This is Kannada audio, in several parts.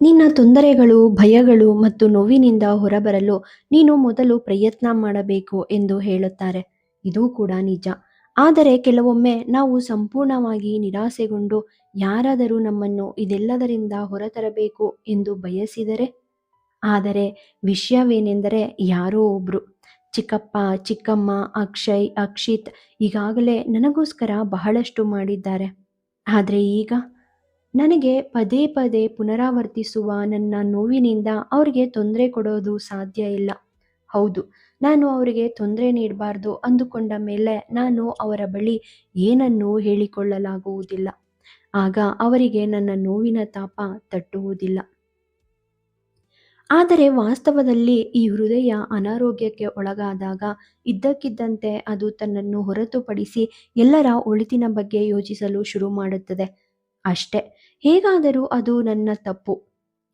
ನಿನ್ನ ತೊಂದರೆಗಳು, ಭಯಗಳು ಮತ್ತು ನೋವಿನಿಂದ ಹೊರಬರಲು ನೀನು ಮೊದಲು ಪ್ರಯತ್ನ ಮಾಡಬೇಕು ಎಂದು ಹೇಳುತ್ತಾರೆ. ಇದು ಕೂಡ ನಿಜ. ಆದರೆ ಕೆಲವೊಮ್ಮೆ ನಾವು ಸಂಪೂರ್ಣವಾಗಿ ನಿರಾಸೆಗೊಂಡು ಯಾರಾದರೂ ನಮ್ಮನ್ನು ಇದೆಲ್ಲದರಿಂದ ಹೊರತರಬೇಕು ಎಂದು ಬಯಸಿದರೆ? ಆದರೆ ವಿಷಯವೇನೆಂದರೆ ಯಾರೋ ಒಬ್ರು ಚಿಕ್ಕಪ್ಪ, ಚಿಕ್ಕಮ್ಮ, ಅಕ್ಷಯ್, ಅಕ್ಷಿತ್ ಈಗಾಗಲೇ ನನಗೋಸ್ಕರ ಬಹಳಷ್ಟು ಮಾಡಿದ್ದಾರೆ. ಆದರೆ ಈಗ? ನನಗೆ ಪದೇ ಪದೇ ಪುನರಾವರ್ತಿಸುವ ನನ್ನ ನೋವಿನಿಂದ ಅವರಿಗೆ ತೊಂದರೆ ಕೊಡೋದು ಸಾಧ್ಯ ಇಲ್ಲ. ಹೌದು, ನಾನು ಅವರಿಗೆ ತೊಂದರೆ ನೀಡಬಾರ್ದು ಅಂದುಕೊಂಡ ಮೇಲೆ ನಾನು ಅವರ ಬಳಿ ಏನನ್ನೂ ಹೇಳಿಕೊಳ್ಳಲಾಗುವುದಿಲ್ಲ. ಆಗ ಅವರಿಗೆ ನನ್ನ ನೋವಿನ ತಾಪ ತಟ್ಟುವುದಿಲ್ಲ. ಆದರೆ ವಾಸ್ತವದಲ್ಲಿ ಈ ಹೃದಯ ಅನಾರೋಗ್ಯಕ್ಕೆ ಒಳಗಾದಾಗ ಇದ್ದಕ್ಕಿದ್ದಂತೆ ಅದು ತನ್ನನ್ನು ಹೊರತುಪಡಿಸಿ ಎಲ್ಲರ ಒಳಿತಿನ ಬಗ್ಗೆ ಯೋಚಿಸಲು ಶುರು ಮಾಡುತ್ತದೆ ಅಷ್ಟೇ. ಹೇಗಾದರೂ ಅದು ನನ್ನ ತಪ್ಪು.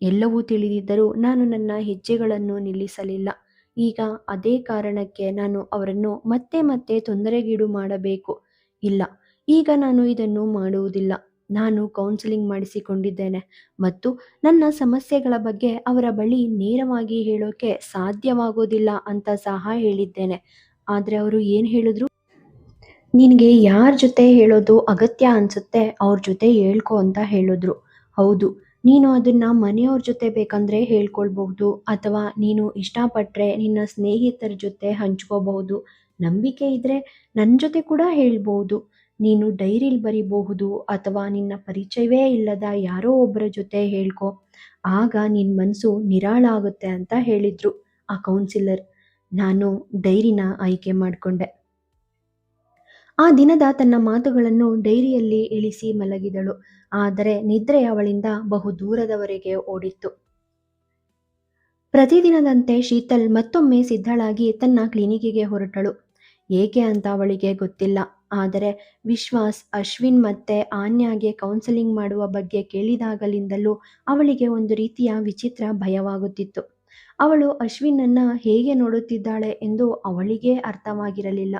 ಎಲ್ಲವೂ ತಿಳಿದಿದ್ದರೂ ನಾನು ನನ್ನ ಹೆಜ್ಜೆಗಳನ್ನು ನಿಲ್ಲಿಸಲಿಲ್ಲ. ಈಗ ಅದೇ ಕಾರಣಕ್ಕೆ ನಾನು ಅವರನ್ನು ಮತ್ತೆ ಮತ್ತೆ ತೊಂದರೆಗೀಡು ಮಾಡಬೇಕು. ಇಲ್ಲ, ಈಗ ನಾನು ಇದನ್ನು ಮಾಡುವುದಿಲ್ಲ. ನಾನು ಕೌನ್ಸಿಲಿಂಗ್ ಮಾಡಿಸಿಕೊಂಡಿದ್ದೇನೆ ಮತ್ತು ನನ್ನ ಸಮಸ್ಯೆಗಳ ಬಗ್ಗೆ ಅವರ ಬಳಿ ನೇರವಾಗಿ ಹೇಳೋಕೆ ಸಾಧ್ಯವಾಗೋದಿಲ್ಲ ಅಂತ ಸಹ ಹೇಳಿದ್ದೇನೆ. ಆದರೆ ಅವರು ಏನು ಹೇಳಿದ್ರು? ನಿನ್ಗೆ ಯಾರ ಜೊತೆ ಹೇಳೋದು ಅಗತ್ಯ ಅನ್ಸುತ್ತೆ ಅವ್ರ ಜೊತೆ ಹೇಳ್ಕೊ ಅಂತ ಹೇಳಿದ್ರು. ಹೌದು, ನೀನು ಅದನ್ನ ಮನೆಯವ್ರ ಜೊತೆ ಬೇಕಂದ್ರೆ ಹೇಳ್ಕೊಳ್ಬಹುದು ಅಥವಾ ನೀನು ಇಷ್ಟಪಟ್ಟರೆ ನಿನ್ನ ಸ್ನೇಹಿತರ ಜೊತೆ ಹಂಚ್ಕೋಬಹುದು. ನಂಬಿಕೆ ಇದ್ರೆ ನನ್ನ ಜೊತೆ ಕೂಡ ಹೇಳ್ಬೋದು ನೀನು ಡೈರಿಲಿ ಬರಿಬಹುದು ಅಥವಾ ನಿನ್ನ ಪರಿಚಯವೇ ಇಲ್ಲದ ಯಾರೋ ಒಬ್ಬರ ಜೊತೆ ಹೇಳ್ಕೊ. ಆಗ ನಿನ್ನ ಮನಸ್ಸು ನಿರಾಳ ಆಗುತ್ತೆ ಅಂತ ಹೇಳಿದ್ರು ಆ ಕೌನ್ಸಿಲರ್. ನಾನು ಡೈರಿನ ಆಯ್ಕೆ ಮಾಡ್ಕೊಂಡೆ. ಆ ದಿನದ ತನ್ನ ಮಾತುಗಳನ್ನು ಡೈರಿಯಲ್ಲಿ ಇಳಿಸಿ ಮಲಗಿದಳು. ಆದರೆ ನಿದ್ರೆ ಅವಳಿಂದ ಬಹು ದೂರದವರೆಗೆ ಓಡಿತ್ತು. ಪ್ರತಿದಿನದಂತೆ ಶೀತಲ್ ಮತ್ತೊಮ್ಮೆ ಸಿದ್ಧಳಾಗಿ ತನ್ನ ಕ್ಲಿನಿಕಿಗೆ ಹೊರಟಳು. ಏಕೆ ಅಂತ ಅವಳಿಗೆ ಗೊತ್ತಿಲ್ಲ. ಆದರೆ ವಿಶ್ವಾಸ್, ಅಶ್ವಿನ್ ಮತ್ತೆ ಆನ್ಯಾಗೆ ಕೌನ್ಸೆಲಿಂಗ್ ಮಾಡುವ ಬಗ್ಗೆ ಕೇಳಿದಾಗಲಿಂದಲೂ ಅವಳಿಗೆ ಒಂದು ರೀತಿಯ ವಿಚಿತ್ರ ಭಯವಾಗುತ್ತಿತ್ತು. ಅವಳು ಅಶ್ವಿನನ್ನ ಹೇಗೆ ನೋಡುತ್ತಿದ್ದಾಳೆ ಎಂದು ಅವಳಿಗೆ ಅರ್ಥವಾಗಿರಲಿಲ್ಲ.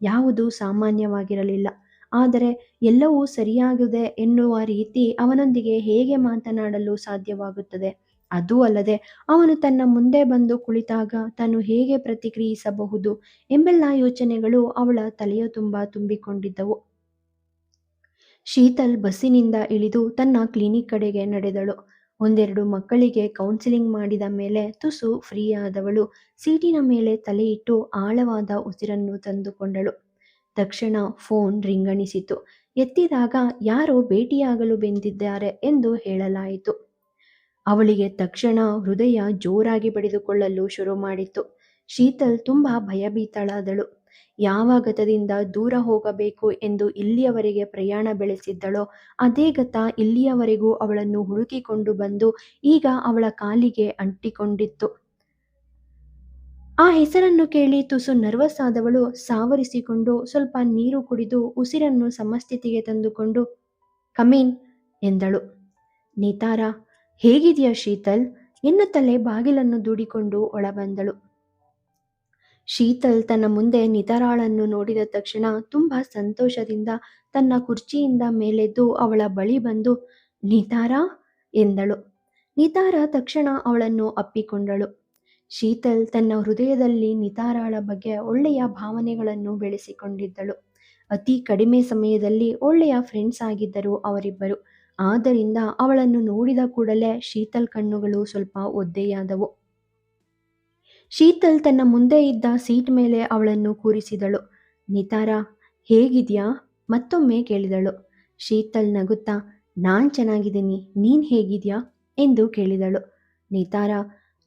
ಯಾವುದೂ ಸಾಮಾನ್ಯವಾಗಿರಲಿಲ್ಲ. ಆದರೆ ಎಲ್ಲವೂ ಸರಿಯಾಗಿದೆ ಎನ್ನುವ ರೀತಿ ಅವನೊಂದಿಗೆ ಹೇಗೆ ಮಾತನಾಡಲು ಸಾಧ್ಯವಾಗುತ್ತದೆ? ಅದೂ ಅಲ್ಲದೆ ಅವನು ತನ್ನ ಮುಂದೆ ಬಂದು ಕುಳಿತಾಗ ತಾನು ಹೇಗೆ ಪ್ರತಿಕ್ರಿಯಿಸಬಹುದು ಎಂಬೆಲ್ಲ ಯೋಚನೆಗಳು ಅವಳ ತಲೆಯ ತುಂಬ ತುಂಬಿಕೊಂಡಿದ್ದವು. ಶೀತಲ್ ಬಸ್ಸಿನಿಂದ ಇಳಿದು ತನ್ನ ಕ್ಲಿನಿಕ್ ಕಡೆಗೆ ನಡೆದಳು. ಒಂದೆರಡು ಮಕ್ಕಳಿಗೆ ಕೌನ್ಸಿಲಿಂಗ್ ಮಾಡಿದ ಮೇಲೆ ತುಸು ಫ್ರೀಯಾದವಳು ಸೀಟಿನ ಮೇಲೆ ತಲೆಯಿಟ್ಟು ಆಳವಾದ ಉಸಿರನ್ನು ತಂದುಕೊಂಡಳು. ತಕ್ಷಣ ಫೋನ್ ರಿಂಗಣಿಸಿತು. ಎತ್ತಿದಾಗ ಯಾರೋ ಭೇಟಿಯಾಗಲು ಬೆಂದಿದ್ದಾರೆ ಎಂದು ಹೇಳಲಾಯಿತು. ಅವಳಿಗೆ ತಕ್ಷಣ ಹೃದಯ ಜೋರಾಗಿ ಬಡಿದುಕೊಳ್ಳಲು ಶುರು ಮಾಡಿತು ಶೀತಲ್ ತುಂಬಾ ಭಯಭೀತಳಾದಳು. ಯಾವ ಗತದಿಂದ ದೂರ ಹೋಗಬೇಕು ಎಂದು ಇಲ್ಲಿಯವರೆಗೆ ಪ್ರಯಾಣ ಬೆಳೆಸಿದ್ದಳೋ, ಅದೇ ಗತ ಇಲ್ಲಿಯವರೆಗೂ ಅವಳನ್ನು ಹುಡುಕಿಕೊಂಡು ಬಂದು ಈಗ ಅವಳ ಕಾಲಿಗೆ ಅಂಟಿಕೊಂಡಿತ್ತು. ಆ ಹೆಸರನ್ನು ಕೇಳಿ ತುಸು ನರ್ವಸ್ ಆದವಳು ಸಾವರಿಸಿಕೊಂಡು ಸ್ವಲ್ಪ ನೀರು ಕುಡಿದು ಉಸಿರನ್ನು ಸಮಸ್ಥಿತಿಗೆ ತಂದುಕೊಂಡು, ಕಮೀನ್, ಎಂದಳು. ನೇತಾರ, ಹೇಗಿದೆಯಾ ಶೀತಲ್ ಎನ್ನುತ್ತಲೇ ಬಾಗಿಲನ್ನು ದೂಡಿಕೊಂಡು ಒಳಬಂದಳು. ಶೀತಲ್ ತನ್ನ ಮುಂದೆ ನಿತರಾಳನ್ನು ನೋಡಿದ ತಕ್ಷಣ ತುಂಬಾ ಸಂತೋಷದಿಂದ ತನ್ನ ಕುರ್ಚಿಯಿಂದ ಮೇಲೆದ್ದು ಅವಳ ಬಳಿ ಬಂದು, ನಿತಾರಾ ಎಂದಳು. ನಿತಾರ ತಕ್ಷಣ ಅವಳನ್ನು ಅಪ್ಪಿಕೊಂಡಳು. ಶೀತಲ್ ತನ್ನ ಹೃದಯದಲ್ಲಿ ನಿತಾರಾಳ ಬಗ್ಗೆ ಒಳ್ಳೆಯ ಭಾವನೆಗಳನ್ನು ಬೆಳೆಸಿಕೊಂಡಿದ್ದಳು. ಅತಿ ಕಡಿಮೆ ಸಮಯದಲ್ಲಿ ಒಳ್ಳೆಯ ಫ್ರೆಂಡ್ಸ್ ಆಗಿದ್ದರು ಅವರಿಬ್ಬರು. ಆದ್ದರಿಂದ ಅವಳನ್ನು ನೋಡಿದ ಕೂಡಲೇ ಶೀತಲ್ ಕಣ್ಣುಗಳು ಸ್ವಲ್ಪ ಒದ್ದೆಯಾದವು. ಶೀತಲ್ ತನ್ನ ಮುಂದೆ ಇದ್ದ ಸೀಟ್ ಮೇಲೆ ಅವಳನ್ನು ಕೂರಿಸಿದಳು. ನಿತಾರ, ಹೇಗಿದ್ಯಾ ಮತ್ತೊಮ್ಮೆ ಕೇಳಿದಳು. ಶೀತಲ್ ನಗುತ್ತಾ ನಾನ್ ಚೆನ್ನಾಗಿದ್ದೀನಿ. ನೀನ್ ಹೇಗಿದ್ಯಾ ಎಂದು ಕೇಳಿದಳು. ನಿತಾರ,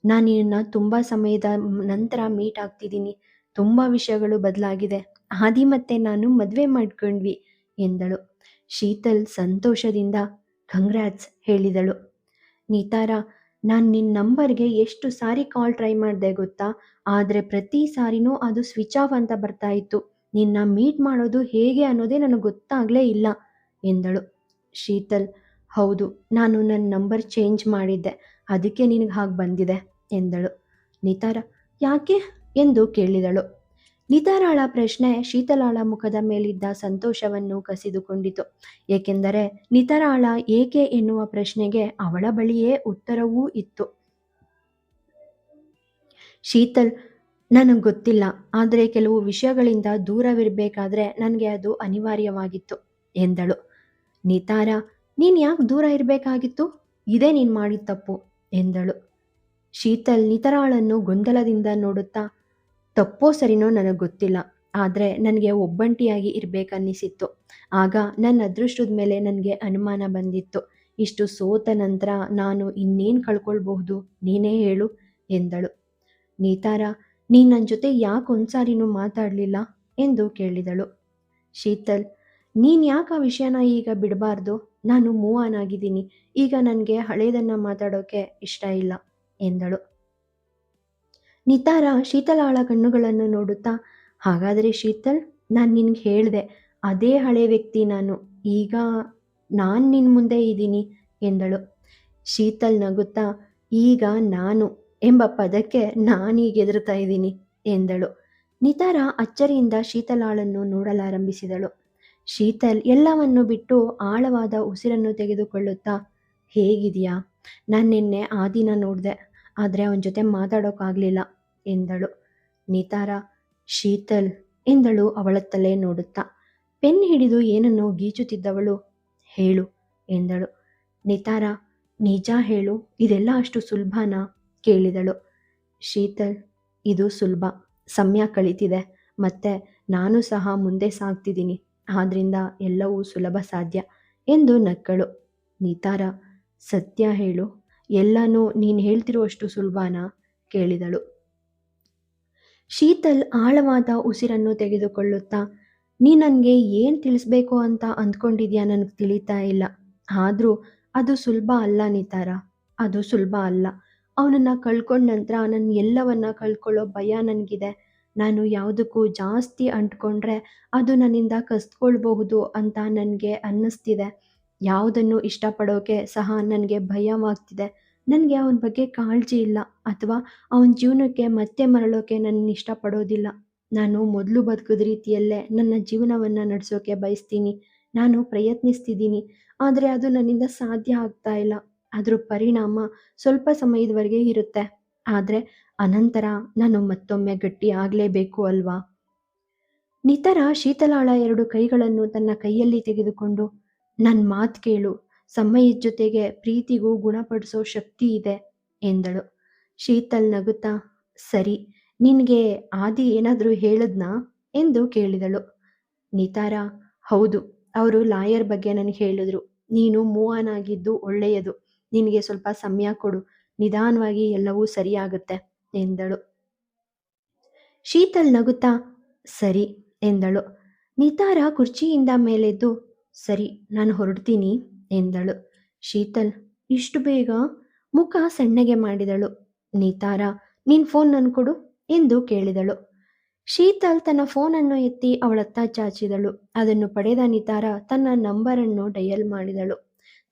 ನಾನು ನಿನ್ನ ತುಂಬಾ ಸಮಯದ ನಂತರ ಮೀಟ್ ಆಗ್ತಿದ್ದೀನಿ. ತುಂಬಾ ವಿಷಯಗಳು ಬದಲಾಗಿದೆ ಆದಿ ಮತ್ತೆ ನಾನು ಮದುವೆ ಮಾಡ್ಕೊಂಡ್ವಿ ಎಂದಳು. ಶೀತಲ್ ಸಂತೋಷದಿಂದ ಕಂಗ್ರಾಟ್ಸ್ ಹೇಳಿದಳು. ನಿತಾರ, ನಾನ್ ನಿನ್ನ ನಂಬರ್ಗೆ ಎಷ್ಟು ಸಾರಿ ಕಾಲ್ ಟ್ರೈ ಮಾಡಿದೆ ಗೊತ್ತಾ? ಆದರೆ ಪ್ರತಿ ಸಾರಿನೂ ಅದು ಸ್ವಿಚ್ ಆಫ್ ಅಂತ ಬರ್ತಾ ಇತ್ತು. ನಿನ್ನ ಮೀಟ್ ಮಾಡೋದು ಹೇಗೆ ಅನ್ನೋದೇ ನನಗೆ ಗೊತ್ತಾಗಲೇ ಇಲ್ಲ ಎಂದಳು. ಶೀತಲ್, ಹೌದು ನಾನು ನನ್ನ ನಂಬರ್ ಚೇಂಜ್ ಮಾಡಿದ್ದೆ. ಅದಕ್ಕೆ ನಿನಗೆ ಹಾಗೆ ಬಂದಿದೆ ಎಂದಳು. ನಿತಾರ, ಯಾಕೆ ಎಂದು ಕೇಳಿದಳು. ನಿತಾರಾಳ ಪ್ರಶ್ನೆ ಶೀತಲಾಳ ಮುಖದ ಮೇಲಿದ್ದ ಸಂತೋಷವನ್ನು ಕಸಿದುಕೊಂಡಿತು. ಏಕೆಂದರೆ ನಿತರಾಳ ಏಕೆ ಎನ್ನುವ ಪ್ರಶ್ನೆಗೆ ಅವಳ ಬಳಿಯೇ ಉತ್ತರವೂ ಇತ್ತು. ಶೀತಲ್, ನನಗೆ ಗೊತ್ತಿಲ್ಲ. ಆದರೆ ಕೆಲವು ವಿಷಯಗಳಿಂದ ದೂರವಿರಬೇಕಾದ್ರೆ ನನಗೆ ಅದು ಅನಿವಾರ್ಯವಾಗಿತ್ತು ಎಂದಳು. ನಿತಾರ, ನೀನು ಯಾಕೆ ದೂರ ಇರಬೇಕಾಗಿತ್ತು? ಇದೇ ನೀನು ಮಾಡಿದ ತಪ್ಪು ಎಂದಳು. ಶೀತಲ್ ನಿತರಾಳನ್ನು ಗೊಂದಲದಿಂದ ನೋಡುತ್ತಾ ತಪ್ಪೋ ಸರಿನೋ ನನಗೆ ಗೊತ್ತಿಲ್ಲ. ಆದರೆ ನನಗೆ ಒಬ್ಬಂಟಿಯಾಗಿ ಇರಬೇಕನ್ನಿಸಿತ್ತು. ಆಗ ನನ್ನ ಅದೃಷ್ಟದ ಮೇಲೆ ನನಗೆ ಅನುಮಾನ ಬಂದಿತ್ತು. ಇಷ್ಟು ಸೋತ ನಂತರ ನಾನು ಇನ್ನೇನು ಕಳ್ಕೊಳ್ಬಹುದು? ನೀನೇ ಹೇಳು, ಎಂದಳು. ನೀತಾರ ನೀ ನನ್ನ ಜೊತೆ ಯಾಕೆ ಒಂದ್ಸಾರಿನೂ ಮಾತಾಡಲಿಲ್ಲ? ಎಂದು ಕೇಳಿದಳು. ಶೀತಲ್, ನೀನು ಯಾಕೆ ಆ ವಿಷಯನ ಈಗ ಬಿಡಬಾರ್ದು? ನಾನು ಮೂವ್ ಆನ್ ಆಗಿದ್ದೀನಿ ಈಗ ನನಗೆ ಹಳೇದನ್ನು ಮಾತಾಡೋಕೆ ಇಷ್ಟ ಇಲ್ಲ, ಎಂದಳು. ನಿತಾರ ಶೀತಲಾಳ ಕಣ್ಣುಗಳನ್ನು ನೋಡುತ್ತಾ, ಹಾಗಾದರೆ ಶೀತಲ್, ನಾನು ನಿನಗೆ ಹೇಳಿದೆ, ಅದೇ ಹಳೆ ವ್ಯಕ್ತಿ ನಾನು, ಈಗ ನಾನು ನಿನ್ನ ಮುಂದೆ ಇದ್ದೀನಿ, ಎಂದಳು. ಶೀತಲ್ ನಗುತ್ತಾ, ಈಗ ನಾನು ಎಂಬ ಪದಕ್ಕೆ ನಾನೀಗ ಎದುರುತ್ತಾ ಇದ್ದೀನಿ, ಎಂದಳು. ನಿತಾರ ಅಚ್ಚರಿಯಿಂದ ಶೀತಲಾಳನ್ನು ನೋಡಲಾರಂಭಿಸಿದಳು. ಶೀತಲ್ ಎಲ್ಲವನ್ನು ಬಿಟ್ಟು ಆಳವಾದ ಉಸಿರನ್ನು ತೆಗೆದುಕೊಳ್ಳುತ್ತಾ, ಹೇಗಿದೆಯಾ? ನಾನು ನಿನ್ನೆ ಆ ದಿನ ನೋಡಿದೆ, ಆದರೆ ಅವನ ಜೊತೆ ಮಾತಾಡೋಕ್ಕಾಗಲಿಲ್ಲ ಎಂದಳು. ನಿತಾರ, ಶೀತಲ್ ಎಂದಳು ಅವಳತ್ತಲೇ ನೋಡುತ್ತಾ. ಪೆನ್ ಹಿಡಿದು ಏನನ್ನೋ ಗೀಚುತ್ತಿದ್ದವಳು. ಹೇಳು ಎಂದಳು. ನಿತಾರ, ನಿಜ ಹೇಳು, ಇದೆಲ್ಲ ಅಷ್ಟು ಸುಲಭನ? ಕೇಳಿದಳು. ಶೀತಲ್, ಇದು ಸುಲಭ. ಸಮಯ ಕಳೀತಿದೆ. ಮತ್ತೆ ನಾನು ಸಹ ಮುಂದೆ ಸಾಗ್ತಿದ್ದೀನಿ. ಆದ್ರಿಂದ ಎಲ್ಲವೂ ಸುಲಭ ಸಾಧ್ಯ ಎಂದು ನಕ್ಕಳು. ನಿತಾರ, ಸತ್ಯ ಹೇಳು. ಎಲ್ಲನೂ ನೀನು ಹೇಳ್ತಿರುವಷ್ಟು ಸುಲಭನ? ಕೇಳಿದಳು. ಶೀತಲ್ ಆಳವಾದ ಉಸಿರನ್ನು ತೆಗೆದುಕೊಳ್ಳುತ್ತಾ ನೀ ನನಗೆ ಏನು ತಿಳಿಸ್ಬೇಕು ಅಂತ ಅಂದ್ಕೊಂಡಿದ್ಯಾ ನನಗೆ ತಿಳಿತಾ ಇಲ್ಲ. ಆದರೂ ಅದು ಸುಲಭ ಅಲ್ಲ ನಿತಾರ. ಅದು ಸುಲಭ ಅಲ್ಲ. ಅವನನ್ನು ಕಳ್ಕೊಂಡ ನಂತರ ನನ್ನ ಎಲ್ಲವನ್ನ ಕಳ್ಕೊಳ್ಳೋ ಭಯ ನನಗಿದೆ. ನಾನು ಯಾವುದಕ್ಕೂ ಜಾಸ್ತಿ ಅಂಟ್ಕೊಂಡ್ರೆ ಅದು ನನ್ನಿಂದ ಕಸ್ಕೊಳ್ಬಹುದು ಅಂತ ನನಗೆ ಅನ್ನಿಸ್ತಿದೆ. ಯಾವುದನ್ನು ಇಷ್ಟಪಡೋಕೆ ಸಹ ನನಗೆ ಭಯವಾಗ್ತಿದೆ. ನನಗೆ ಅವನ ಬಗ್ಗೆ ಕಾಳಜಿ ಇಲ್ಲ ಅಥವಾ ಅವನ ಜೀವನಕ್ಕೆ ಮತ್ತೆ ಮರಳೋಕೆ ನನ್ನ ಇಷ್ಟಪಡೋದಿಲ್ಲ. ನಾನು ಮೊದಲು ಬದುಕಿದ ರೀತಿಯಲ್ಲೇ ನನ್ನ ಜೀವನವನ್ನು ನಡೆಸೋಕೆ ಬಯಸ್ತೀನಿ. ನಾನು ಪ್ರಯತ್ನಿಸ್ತಿದ್ದೀನಿ. ಆದರೆ ಅದು ನನ್ನಿಂದ ಸಾಧ್ಯ ಆಗ್ತಾ ಇಲ್ಲ. ಅದ್ರ ಪರಿಣಾಮ ಸ್ವಲ್ಪ ಸಮಯದವರೆಗೆ ಇರುತ್ತೆ. ಆದರೆ ಅನಂತರ ನಾನು ಮತ್ತೊಮ್ಮೆ ಗಟ್ಟಿ ಆಗಲೇಬೇಕು ಅಲ್ವಾ? ನಿತರ ಶೀತಲಾಳ ಎರಡು ಕೈಗಳನ್ನು ತನ್ನ ಕೈಯಲ್ಲಿ ತೆಗೆದುಕೊಂಡು ನನ್ನ ಮಾತು ಕೇಳು. ಸಮಯದ ಜೊತೆಗೆ ಪ್ರೀತಿಗೂ ಗುಣಪಡಿಸೋ ಶಕ್ತಿ ಇದೆ ಎಂದಳು. ಶೀತಲ್ ನಗುತ್ತಾ, ಸರಿ, ನಿನಗೆ ಆದಿ ಏನಾದರೂ ಹೇಳದ್ನಾ? ಎಂದು ಕೇಳಿದಳು. ನಿತಾರ, ಹೌದು, ಅವರು ಲಾಯರ್ ಬಗ್ಗೆ ನನಗೆ ಹೇಳಿದ್ರು. ನೀನು ಮೂವನಾಗಿದ್ದು ಒಳ್ಳೆಯದು. ನಿನಗೆ ಸ್ವಲ್ಪ ಸಮಯ ಕೊಡು. ನಿಧಾನವಾಗಿ ಎಲ್ಲವೂ ಸರಿಯಾಗುತ್ತೆ, ಎಂದಳು. ಶೀತಲ್ ನಗುತ್ತಾ, ಸರಿ, ಎಂದಳು. ನಿತಾರ ಕುರ್ಚಿಯಿಂದ ಮೇಲೆದ್ದು, ಸರಿ, ನಾನು ಹೊರಡ್ತೀನಿ. ಎಂದಳು. ಶೀತಲ್ ಇಷ್ಟು ಬೇಗ ಮುಖ ಸಣ್ಣಗೆ ಮಾಡಿದಳು. ನೀತಾರ, ನಿನ್ ಫೋನ್ ನನ್ ಕೊಡು ಎಂದು ಕೇಳಿದಳು. ಶೀತಲ್ ತನ್ನ ಫೋನನ್ನು ಎತ್ತಿ ಅವಳತ್ತ ಚಾಚಿದಳು. ಅದನ್ನು ಪಡೆದ ನಿತಾರ ತನ್ನ ನಂಬರನ್ನು ಡಯಲ್ ಮಾಡಿದಳು.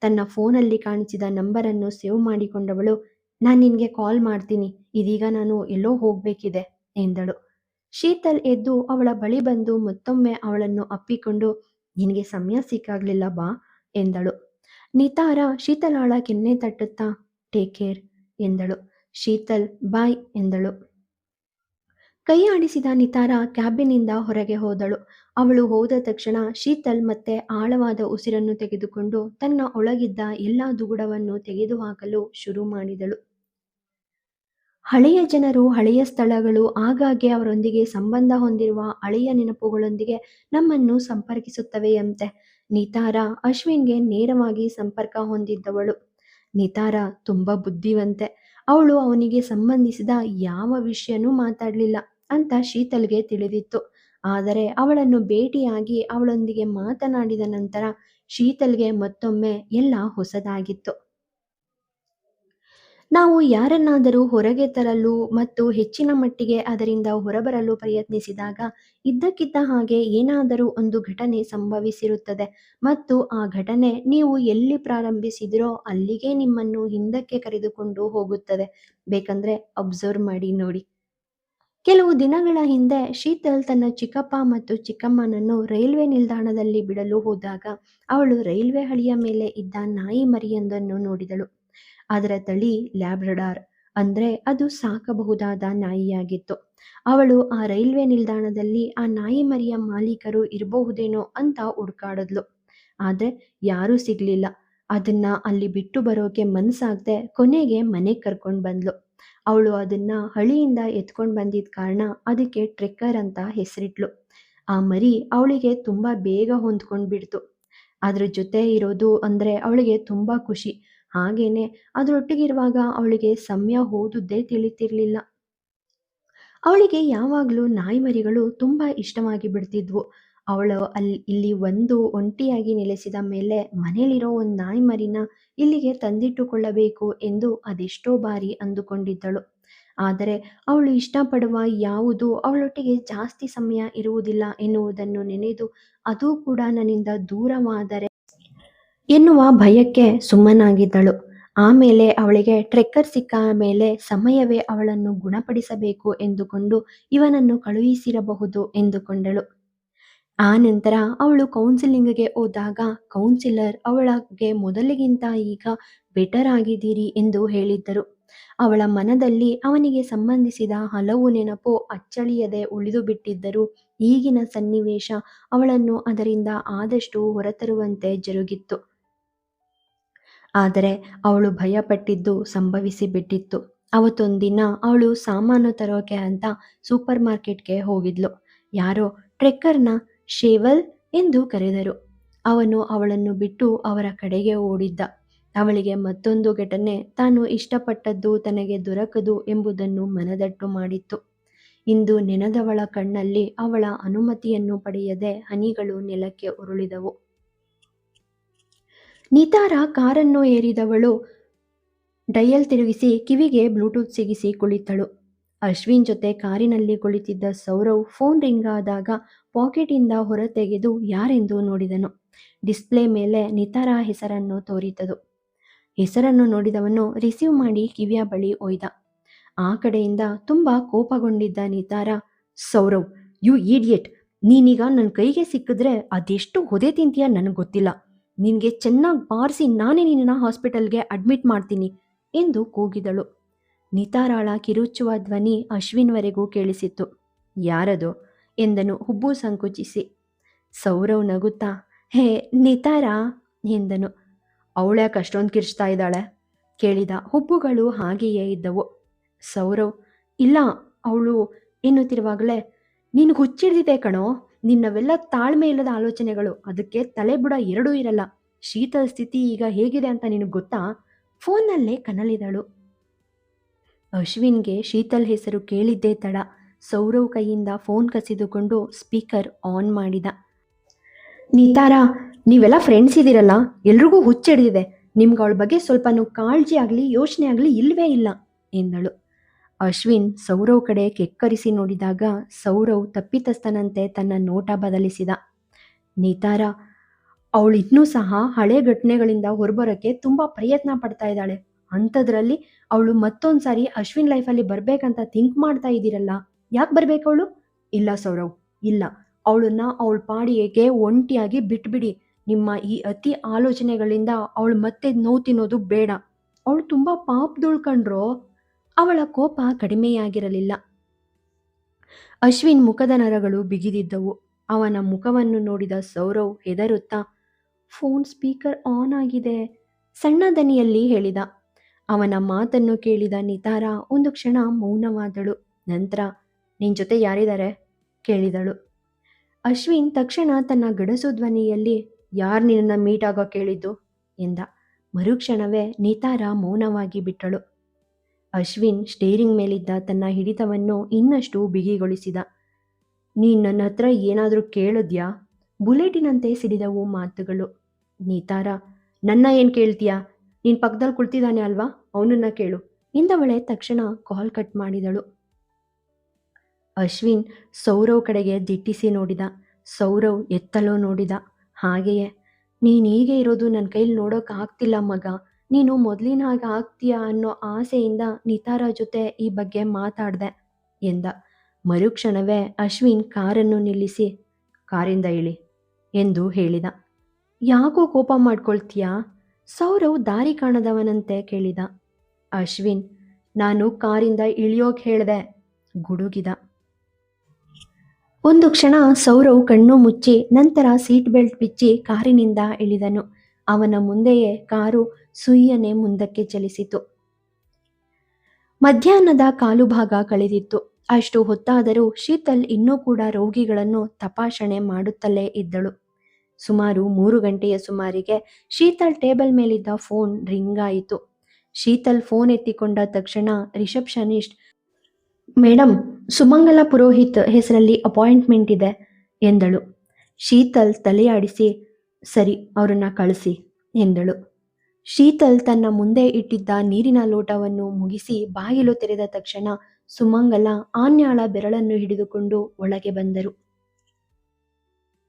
ತನ್ನ ಫೋನಲ್ಲಿ ಕಾಣಿಸಿದ ನಂಬರನ್ನು ಸೇವ್ ಮಾಡಿಕೊಂಡವಳು, ನಾನು ನಿನಗೆ ಕಾಲ್ ಮಾಡ್ತೀನಿ, ಇದೀಗ ನಾನು ಎಲ್ಲೋ ಹೋಗಬೇಕಿದೆ ಎಂದಳು. ಶೀತಲ್ ಎದ್ದು ಅವಳ ಬಳಿ ಬಂದು ಮತ್ತೊಮ್ಮೆ ಅವಳನ್ನು ಅಪ್ಪಿಕೊಂಡು, ನಿನಗೆ ಸಮಯ ಸಿಕ್ಕಾಗ್ಲಿಲ್ಲ ಬಾ ಎಂದಳು. ನಿತಾರ ಶೀತಲಾಳ ಕೆನ್ನೆ ತಟ್ಟುತ್ತಾ ಟೇಕ್ ಕೇರ್ ಎಂದಳು. ಶೀತಲ್ ಬಾಯ್ ಎಂದಳು. ಕೈ ಆಡಿಸಿದ ನಿತಾರ ಕ್ಯಾಬಿನಿಂದ ಹೊರಗೆ ಹೋದಳು. ಅವಳು ಹೋದ ತಕ್ಷಣ ಶೀತಲ್ ಮತ್ತೆ ಆಳವಾದ ಉಸಿರನ್ನು ತೆಗೆದುಕೊಂಡು ತನ್ನ ಒಳಗಿದ್ದ ಎಲ್ಲ ದುಗುಡವನ್ನು ತೆಗೆದುಹಾಕಲು ಶುರು ಮಾಡಿದಳು. ಹಳೆಯ ಜನರು ಹಳೆಯ ಸ್ಥಳಗಳು, ಆಗಾಗ್ಗೆ ಅವರೊಂದಿಗೆ ಸಂಬಂಧ ಹೊಂದಿರುವ ಹಳೆಯ ನೆನಪುಗಳೊಂದಿಗೆ ನಮ್ಮನ್ನು ಸಂಪರ್ಕಿಸುತ್ತವೆಯಂತೆ ನಿತಾರ ಅಶ್ವಿನ್ಗೆ ನೇರವಾಗಿ ಸಂಪರ್ಕ ಹೊಂದಿದ್ದವಳು. ನಿತಾರ ತುಂಬಾ ಬುದ್ಧಿವಂತೆ. ಅವಳು ಅವನಿಗೆ ಸಂಬಂಧಿಸಿದ ಯಾವ ವಿಷಯನೂ ಮಾತಾಡಲಿಲ್ಲ ಅಂತ ಶೀತಲ್ಗೆ ತಿಳಿದಿತ್ತು. ಆದರೆ ಅವಳನ್ನು ಭೇಟಿಯಾಗಿ ಅವಳೊಂದಿಗೆ ಮಾತನಾಡಿದ ನಂತರ ಶೀತಲ್ಗೆ ಮತ್ತೊಮ್ಮೆ ಎಲ್ಲ ಹೊಸದಾಗಿತ್ತು. ನಾವು ಯಾರನ್ನಾದರೂ ಹೊರಗೆ ತರಲು ಮತ್ತು ಹೆಚ್ಚಿನ ಮಟ್ಟಿಗೆ ಅದರಿಂದ ಹೊರಬರಲು ಪ್ರಯತ್ನಿಸಿದಾಗ ಇದ್ದಕ್ಕಿದ್ದ ಹಾಗೆ ಏನಾದರೂ ಒಂದು ಘಟನೆ ಸಂಭವಿಸಿರುತ್ತದೆ. ಮತ್ತು ಆ ಘಟನೆ ನೀವು ಎಲ್ಲಿ ಪ್ರಾರಂಭಿಸಿದಿರೋ ಅಲ್ಲಿಗೆ ನಿಮ್ಮನ್ನು ಹಿಂದಕ್ಕೆ ಕರೆದುಕೊಂಡು ಹೋಗುತ್ತದೆ. ಬೇಕಂದ್ರೆ ಅಬ್ಸರ್ವ್ ಮಾಡಿ ನೋಡಿ. ಕೆಲವು ದಿನಗಳ ಹಿಂದೆ ಶೀತಲ್ ತನ್ನ ಚಿಕ್ಕಪ್ಪ ಮತ್ತು ಚಿಕ್ಕಮ್ಮನನ್ನು ರೈಲ್ವೆ ನಿಲ್ದಾಣದಲ್ಲಿ ಬಿಡಲು ಹೋದಾಗ ಅವಳು ರೈಲ್ವೆ ಹಳಿಯ ಮೇಲೆ ಇದ್ದ ನಾಯಿ ಮರಿಯೊಂದನ್ನು ನೋಡಿದಳು. ಅದರ ತಳಿ ಲ್ಯಾಬ್ರಡಾರ್. ಅಂದ್ರೆ ಅದು ಸಾಕಬಹುದಾದ ನಾಯಿಯಾಗಿತ್ತು. ಅವಳು ಆ ರೈಲ್ವೆ ನಿಲ್ದಾಣದಲ್ಲಿ ಆ ನಾಯಿ ಮರಿಯ ಮಾಲೀಕರು ಇರಬಹುದೇನೋ ಅಂತ ಹುಡುಕಾಡಿದ್ಲು. ಆದ್ರೆ ಯಾರೂ ಸಿಗ್ಲಿಲ್ಲ. ಅದನ್ನ ಅಲ್ಲಿ ಬಿಟ್ಟು ಬರೋಕೆ ಮನ್ಸಾಗ್ದೆ ಕೊನೆಗೆ ಮನೆಗೆ ಕರ್ಕೊಂಡು ಬಂದ್ಲು. ಅವಳು ಅದನ್ನ ಹಳಿಯಿಂದ ಎತ್ಕೊಂಡು ಬಂದಿದ್ದ ಕಾರಣ ಅದಕ್ಕೆ ಟ್ರೆಕ್ಕರ್ ಅಂತ ಹೆಸರಿಟ್ಲು. ಆ ಮರಿ ಅವಳಿಗೆ ತುಂಬಾ ಬೇಗ ಹೊಂದ್ಕೊಂಡ್ಬಿಡ್ತು. ಅದ್ರ ಜೊತೆ ಇರೋದು ಅಂದ್ರೆ ಅವಳಿಗೆ ತುಂಬಾ ಖುಷಿ. ಹಾಗೇನೆ ಅದರೊಟ್ಟಿಗಿರುವಾಗ ಅವಳಿಗೆ ಸಮಯ ಓದುದೇ ತಿಳಿತಿರ್ಲಿಲ್ಲ. ಅವಳಿಗೆ ಯಾವಾಗಲೂ ನಾಯಿ ಮರಿಗಳು ತುಂಬಾ ಇಷ್ಟವಾಗಿ ಬಿಡ್ತಿದ್ವು. ಅವಳು ಅಲ್ಲಿ, ಇಲ್ಲಿ ಒಂದು ಒಂಟಿಯಾಗಿ ನೆಲೆಸಿದ ಮೇಲೆ ಮನೇಲಿರೋ ಒಂದು ನಾಯಿ ಮರಿನ ಇಲ್ಲಿಗೆ ತಂದಿಟ್ಟುಕೊಳ್ಳಬೇಕು ಎಂದು ಅದೆಷ್ಟೋ ಬಾರಿ ಅಂದುಕೊಂಡಿದ್ದಳು. ಆದರೆ ಅವಳು ಇಷ್ಟಪಡುವ ಯಾವುದು ಅವಳೊಟ್ಟಿಗೆ ಜಾಸ್ತಿ ಸಮಯ ಇರುವುದಿಲ್ಲ ಎನ್ನುವುದನ್ನು ನೆನೆದು, ಅದು ಕೂಡ ನನ್ನಿಂದ ದೂರವಾದರೆ ಎನ್ನುವ ಭಯಕ್ಕೆ ಸುಮ್ಮನಾಗಿದ್ದಳು. ಆಮೇಲೆ ಅವಳಿಗೆ, ಟ್ರೆಕ್ಕರ್ ಸಿಕ್ಕ ಮೇಲೆ ಸಮಯವೇ ಅವಳನ್ನು ಗುಣಪಡಿಸಬೇಕು ಎಂದುಕೊಂಡು ಇವನನ್ನು ಕಳುಹಿಸಿರಬಹುದು ಎಂದುಕೊಂಡಳು. ಆ ನಂತರ ಅವಳು ಕೌನ್ಸಿಲಿಂಗ್ಗೆ ಹೋದಾಗ, ಕೌನ್ಸಿಲರ್, ಅವಳಿಗೆ ಮೊದಲಿಗಿಂತ ಈಗ ಬೆಟರ್ ಆಗಿದ್ದೀರಿ ಎಂದು ಹೇಳಿದ್ದರು. ಅವಳ ಮನದಲ್ಲಿ ಅವನಿಗೆ ಸಂಬಂಧಿಸಿದ ಹಲವು ನೆನಪು ಅಚ್ಚಳಿಯದೆ ಉಳಿದು ಬಿಟ್ಟಿದ್ದರೂ ಈಗಿನ ಸನ್ನಿವೇಶ ಅವಳನ್ನು ಅದರಿಂದ ಆದಷ್ಟು ಹೊರತರುವಂತೆ ಜರುಗಿತ್ತು. ಆದರೆ ಅವಳು ಭಯಪಟ್ಟಿದ್ದು ಸಂಭವಿಸಿ ಬಿಟ್ಟಿತ್ತು ಅವತ್ತೊಂದಿನ ಅವಳು ಸಾಮಾನು ತರೋಕೆ ಅಂತ ಸೂಪರ್ ಮಾರ್ಕೆಟ್ಗೆ ಹೋಗಿದ್ಲು. ಯಾರೋ ಟ್ರೆಕ್ಕರ್ನ ಶೇವಲ್ ಎಂದು ಕರೆದರು. ಅವನು ಅವಳನ್ನು ಬಿಟ್ಟು ಅವರ ಕಡೆಗೆ ಓಡಿದ್ದ. ಅವಳಿಗೆ ಮತ್ತೊಂದು ಘಟನೆ ತಾನು ಇಷ್ಟಪಟ್ಟದ್ದು ತನಗೆ ದೊರಕದು ಎಂಬುದನ್ನು ಮನದಟ್ಟು ಮಾಡಿತ್ತು. ಇಂದು ನೆನೆದವಳ ಕಣ್ಣಲ್ಲಿ ಅವಳ ಅನುಮತಿಯನ್ನು ಪಡೆಯದೆ ಹನಿಗಳು ನೆಲಕ್ಕೆ ಉರುಳಿದವು. ನಿತಾರ ಕಾರನ್ನು ಏರಿದವಳು. ಡಯಲ್ ತಿರುಗಿಸಿ ಕಿವಿಗೆ ಬ್ಲೂಟೂತ್ ಸಿಗಿಸಿ ಕುಳಿತಳು. ಅಶ್ವಿನ್ ಜೊತೆ ಕಾರಿನಲ್ಲಿ ಕುಳಿತಿದ್ದ ಸೌರವ್ ಫೋನ್ ರಿಂಗ್ ಆದಾಗ ಪಾಕೆಟಿಂದ ಹೊರತೆಗೆದು ಯಾರೆಂದು ನೋಡಿದನು. ಡಿಸ್ಪ್ಲೇ ಮೇಲೆ ನಿತಾರ ಹೆಸರನ್ನು ತೋರಿತದು. ಹೆಸರನ್ನು ನೋಡಿದವನು ರಿಸೀವ್ ಮಾಡಿ ಕಿವಿಯ ಬಳಿ ಒಯ್ದ. ಆ ಕಡೆಯಿಂದ ತುಂಬಾ ಕೋಪಗೊಂಡಿದ್ದ ನಿತಾರ, ಸೌರವ್, ಯು ಈಡಿಯಟ್. ನೀನೀಗ ನನ್ನ ಕೈಗೆ ಸಿಕ್ಕಿದ್ರೆ ಅದೆಷ್ಟು ಹೊದೆ ತಿಂತೀಯ ನನಗೆ ಗೊತ್ತಿಲ್ಲ. ನಿನಗೆ ಚೆನ್ನಾಗಿ ಬಾರಿಸಿ ನಾನೇ ನಿನ್ನ ಹಾಸ್ಪಿಟಲ್ಗೆ ಅಡ್ಮಿಟ್ ಮಾಡ್ತೀನಿ ಎಂದು ಕೂಗಿದಳು. ನಿತಾರಾಳ ಕಿರುಚುವ ಧ್ವನಿ ಅಶ್ವಿನ್ವರೆಗೂ ಕೇಳಿಸಿತ್ತು. ಯಾರದು? ಎಂದನು ಹುಬ್ಬು ಸಂಕುಚಿಸಿ. ಸೌರವ್ ನಗುತ್ತಾ, ಹೇ, ನಿತಾರಾ? ಎಂದನು. ಅವಳ್ಯಾಕೆ ಅಷ್ಟೊಂದು ಕಿರ್ಚ್ತಾ ಇದ್ದಾಳೆ? ಕೇಳಿದ. ಹುಬ್ಬುಗಳು ಹಾಗೆಯೇ ಇದ್ದವು. ಸೌರವ್, ಇಲ್ಲ, ಅವಳು, ಎನ್ನುತ್ತಿರುವಾಗಲೇ, ನೀನು ಹುಚ್ಚಿಡ್ದಿದೆ ಕಣೋ. ನಿನ್ನವೆಲ್ಲ ತಾಳ್ಮೆ ಇಲ್ಲದ ಆಲೋಚನೆಗಳು. ಅದಕ್ಕೆ ತಲೆಬುಡ ಎರಡೂ ಇರಲ್ಲ. ಶೀತಲ ಸ್ಥಿತಿ ಈಗ ಹೇಗಿದೆ ಅಂತ ನಿನಗೆ ಗೊತ್ತಾ? ಫೋನ್ನಲ್ಲೇ ಕನಲಿದಳು. ಅಶ್ವಿನ್ಗೆ ಶೀತಲ್ ಹೆಸರು ಕೇಳಿದ್ದೇ ತಡ. ಸೌರವ್ ಕೈಯಿಂದ ಫೋನ್ ಕಸಿದುಕೊಂಡು ಸ್ಪೀಕರ್ ಆನ್ ಮಾಡಿದ. ನಿತಾರ, ನೀವೆಲ್ಲ ಫ್ರೆಂಡ್ಸ್ ಇದ್ದೀರಲ್ಲ? ಎಲ್ರಿಗೂ ಹುಚ್ಚಿಡಿದಿದೆ. ನಿಮ್ಗೆ ಅವಳ ಬಗ್ಗೆ ಸ್ವಲ್ಪನೂ ಕಾಳಜಿ ಆಗಲಿ, ಯೋಚನೆ ಆಗಲಿ ಇಲ್ಲವೇ ಇಲ್ಲ, ಎಂದಳು. ಅಶ್ವಿನ್ ಸೌರವ್ ಕಡೆ ಕೆಕ್ಕರಿಸಿ ನೋಡಿದಾಗ ಸೌರವ್ ತಪ್ಪಿತಸ್ಥನಂತೆ ತನ್ನ ನೋಟ ಬದಲಿಸಿದ. ನೇತಾರ, ಅವಳು ಇನ್ನೂ ಸಹ ಹಳೆ ಘಟನೆಗಳಿಂದ ಹೊರಬರೋಕ್ಕೆ ತುಂಬ ಪ್ರಯತ್ನ ಪಡ್ತಾ ಇದ್ದಾಳೆ. ಅಂಥದ್ರಲ್ಲಿ ಅವಳು ಮತ್ತೊಂದು ಸಾರಿ ಅಶ್ವಿನ್ ಲೈಫಲ್ಲಿ ಬರಬೇಕಂತ ಥಿಂಕ್ ಮಾಡ್ತಾ ಇದ್ದೀರಲ್ಲ, ಯಾಕೆ ಬರಬೇಕು ಅವಳು? ಇಲ್ಲ ಸೌರವ್, ಇಲ್ಲ. ಅವಳನ್ನ ಅವಳ ಪಾಡಿಗೆ ಒಂಟಿಯಾಗಿ ಬಿಟ್ಬಿಡಿ. ನಿಮ್ಮ ಈ ಅತಿ ಆಲೋಚನೆಗಳಿಂದ ಅವಳು ಮತ್ತೆ ನೋವು ತಿನ್ನೋದು ಬೇಡ. ಅವಳು ತುಂಬ ಪಾಪ್ ಕಣ್ರೋ ಅವಳ ಕೋಪ ಕಡಿಮೆಯಾಗಿರಲಿಲ್ಲ. ಅಶ್ವಿನ್ ಮುಖದ ನರಗಳು ಬಿಗಿದಿದ್ದವು. ಅವನ ಮುಖವನ್ನು ನೋಡಿದ ಸೌರವ್ ಹೆದರುತ್ತಾ, ಫೋನ್ ಸ್ಪೀಕರ್ ಆನ್ ಆಗಿದೆ, ಸಣ್ಣ ದನಿಯಲ್ಲಿ ಹೇಳಿದ. ಅವನ ಮಾತನ್ನು ಕೇಳಿದ ನಿತಾರ ಒಂದು ಕ್ಷಣ ಮೌನವಾದಳು. ನಂತರ, ನಿನ್ ಜೊತೆ ಯಾರಿದ್ದಾರೆ? ಕೇಳಿದಳು. ಅಶ್ವಿನ್ ತಕ್ಷಣ ತನ್ನ ಗಡಸು ಧ್ವನಿಯಲ್ಲಿ, ಯಾರು ನಿನ್ನ ಮೀಟ್ ಆಗೋ ಕೇಳಿದ್ದು? ಎಂದ. ಮರುಕ್ಷಣವೇ ನಿತಾರ ಮೌನವಾಗಿ ಬಿಟ್ಟಳು. ಅಶ್ವಿನ್ ಸ್ಟೇರಿಂಗ್ ಮೇಲಿದ್ದ ತನ್ನ ಹಿಡಿತವನ್ನು ಇನ್ನಷ್ಟು ಬಿಗಿಗೊಳಿಸಿದ. ನೀ ನನ್ನ ಹತ್ರ ಏನಾದರೂ ಕೇಳಿದ್ಯಾ? ಬುಲೆಟಿನಂತೆ ಸಿಡಿದವು ಮಾತುಗಳು. ನೀತಾರ, ನನ್ನ ಏನು ಕೇಳ್ತೀಯಾ? ನೀನ್ ಪಕ್ಕದಲ್ಲಿ ಕುಳ್ತಿದ್ದಾನೆ ಅಲ್ವಾ? ಅವನನ್ನ ಕೇಳು. ಇಂದವಳೆ ತಕ್ಷಣ ಕಾಲ್ ಕಟ್ ಮಾಡಿದಳು. ಅಶ್ವಿನ್ ಸೌರವ್ ಕಡೆಗೆ ದಿಟ್ಟಿಸಿ ನೋಡಿದ. ಸೌರವ್ ಎತ್ತಲೋ ನೋಡಿದ. ಹಾಗೆಯೇ, ನೀನು ಹೀಗೆ ಇರೋದು ನನ್ನ ಕೈಲಿ ನೋಡೋಕೆ ಆಗ್ತಿಲ್ಲ ಮಗ. ನೀನು ಮೊದಲಿನ ಹಾಗೆ ಆಗ್ತೀಯಾ ಅನ್ನೋ ಆಸೆಯಿಂದ ನಿತಾರ ಜೊತೆ ಈ ಬಗ್ಗೆ ಮಾತಾಡಿದೆ ಎಂದ. ಮರುಕ್ಷಣವೇ ಅಶ್ವಿನ್ ಕಾರನ್ನು ನಿಲ್ಲಿಸಿ ಕಾರಿಂದ ಇಳಿ ಎಂದು ಹೇಳಿದ. ಯಾಕೋ ಕೋಪ ಮಾಡ್ಕೊಳ್ತೀಯಾ? ಸೌರವ್ ದಾರಿ ಕಾಣದವನಂತೆ ಕೇಳಿದ. ಅಶ್ವಿನ್, ನಾನು ಕಾರಿಂದ ಇಳಿಯೋಕೆ ಹೇಳಿದೆ, ಗುಡುಗಿದ. ಒಂದು ಕ್ಷಣ ಸೌರವ್ ಕಣ್ಣು ಮುಚ್ಚಿ ನಂತರ ಸೀಟ್ ಬೆಲ್ಟ್ ಬಿಚ್ಚಿ ಕಾರಿನಿಂದ ಇಳಿದನು. ಅವನ ಮುಂದೆಯೇ ಕಾರು ಸುಯ್ಯನೆ ಮುಂದಕ್ಕೆ ಚಲಿಸಿತು. ಮಧ್ಯಾಹ್ನದ ಕಾಲು ಭಾಗ ಕಳೆದಿತ್ತು. ಅಷ್ಟು ಹೊತ್ತಾದರೂ ಶೀತಲ್ ಇನ್ನೂ ಕೂಡ ರೋಗಿಗಳನ್ನು ತಪಾಸಣೆ ಮಾಡುತ್ತಲೇ ಇದ್ದಳು. ಸುಮಾರು ಮೂರು ಗಂಟೆಯ ಸುಮಾರಿಗೆ ಶೀತಲ್ ಟೇಬಲ್ ಮೇಲಿದ್ದ ಫೋನ್ ರಿಂಗ್ ಆಯಿತು. ಶೀತಲ್ ಫೋನ್ ಎತ್ತಿಕೊಂಡ ತಕ್ಷಣ ರಿಸೆಪ್ಷನಿಸ್ಟ್ ಮೇಡಮ್ ಸುಮಂಗಲ ಪುರೋಹಿತ್ ಹೆಸರಲ್ಲಿ ಅಪಾಯಿಂಟ್ಮೆಂಟ್ ಇದೆ ಎಂದಳು. ಶೀತಲ್ ತಲೆಯಾಡಿಸಿ, ಸರಿ, ಅವರನ್ನ ಕಳಿಸಿ ಎಂದಳು. ಶೀತಲ್ ತನ್ನ ಮುಂದೆ ಇಟ್ಟಿದ್ದ ನೀರಿನ ಲೋಟವನ್ನು ಮುಗಿಸಿ ಬಾಗಿಲು ತೆರೆದ ತಕ್ಷಣ ಸುಮಂಗಲ ಆನ್ಯಾಳ ಬೆರಳನ್ನು ಹಿಡಿದುಕೊಂಡು ಒಳಗೆ ಬಂದರು.